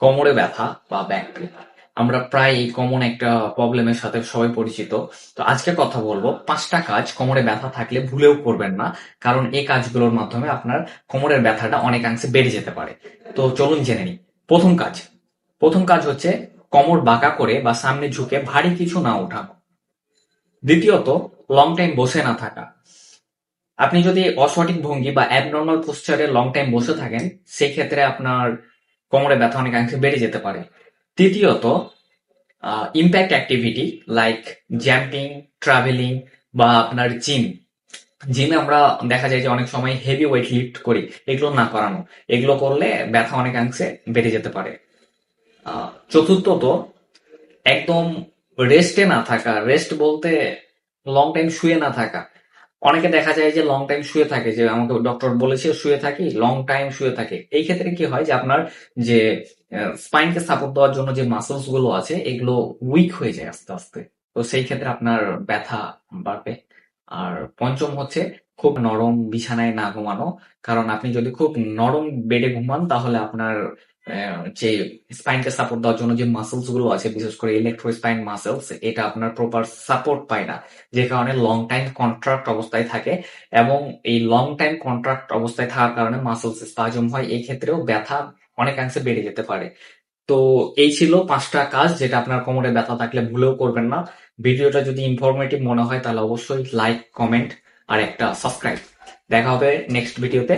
কোমরে ব্যথা বা ব্যাক পেন আমরা প্রায় এই কমন একটা প্রবলেমের সাথে সবাই পরিচিত। তো আজকে কথা বলব, পাঁচটা কাজ কোমরে ব্যথা থাকলে ভুলেও করবেন না, কারণ এই কাজগুলোর মাধ্যমে আপনার কোমরের ব্যথাটা অনেকাংশে বেড়ে যেতে পারে। তো চলুন জেনে নিই। প্রথম কাজ প্রথম কাজ হচ্ছে কোমর বাঁকা করে বা সামনে ঝুঁকে ভারী কিছু না ওঠানো। দ্বিতীয়ত লং টাইম বসে না থাকা। আপনি যদি অসঠিক ভঙ্গি বা অ্যাবনর্মাল পোস্টারে লং টাইম বসে থাকেন সেই ক্ষেত্রে আপনার কোমরে ব্যথা অনেকাংশে বেড়ে যেতে পারে। তৃতীয়ত impact activity like jumping travelling বা আপনার জিম জিমে আমরা দেখা যায় যে অনেক সময় হেভি ওয়েট লিফট করি, এগুলো না করানো। এগুলো করলে ব্যথা অনেকাংশে বেড়ে যেতে পারে। চতুর্থত, একদম রেস্টে না থাকা। রেস্ট বলতে লং টাইম শুয়ে না থাকা। অনেকে দেখা যায় যে লং টাইম শুয়ে থাকে, যে আমাকে ডক্টর বলেছে শুয়ে থাকি লং টাইম শুয়ে থাকে। এই ক্ষেত্রে কি হয় যে আপনার যে স্পাইনকে সাপোর্ট দেওয়ার জন্য যে মাসলসগুলো আছে, এগুলো উইক হয়ে যায় আস্তে আস্তে। তো সেই ক্ষেত্রে আপনার ব্যথা বাড়বে। আর পঞ্চম হচ্ছে খুব নরম বিছানায় না ঘুমানো। কারণ আপনি যদি খুব নরম বেডে ঘুমান, তাহলে আপনার যে স্পাইনকে সাপোর্ট দেওয়ার জন্য যে মাসলসগুলো আছে, বিশেষ করে ইলেকট্রো স্পাইন মাসেলস এটা আপনার প্রপার সাপোর্ট পায় না। যে কারণে লং টাইম কন্ট্রাক্ট অবস্থায় থাকে এবং এই লং টাইম কন্ট্রাক্ট অবস্থায় থাকার কারণে মাসলস স্পাজম হয়, এই ক্ষেত্রেও ব্যথা অনেকাংশে বেড়ে যেতে পারে। তো এই ছিল পাঁচটা কাজ যেটা আপনার কোমরে ব্যথা থাকলে ভুলেও করবেন না। ভিডিওটা যদি ইনফরমেটিভ মনে হয় তাহলে অবশ্যই লাইক কমেন্ট আর একটা সাবস্ক্রাইব দেখা হবে নেক্সট ভিডিওতে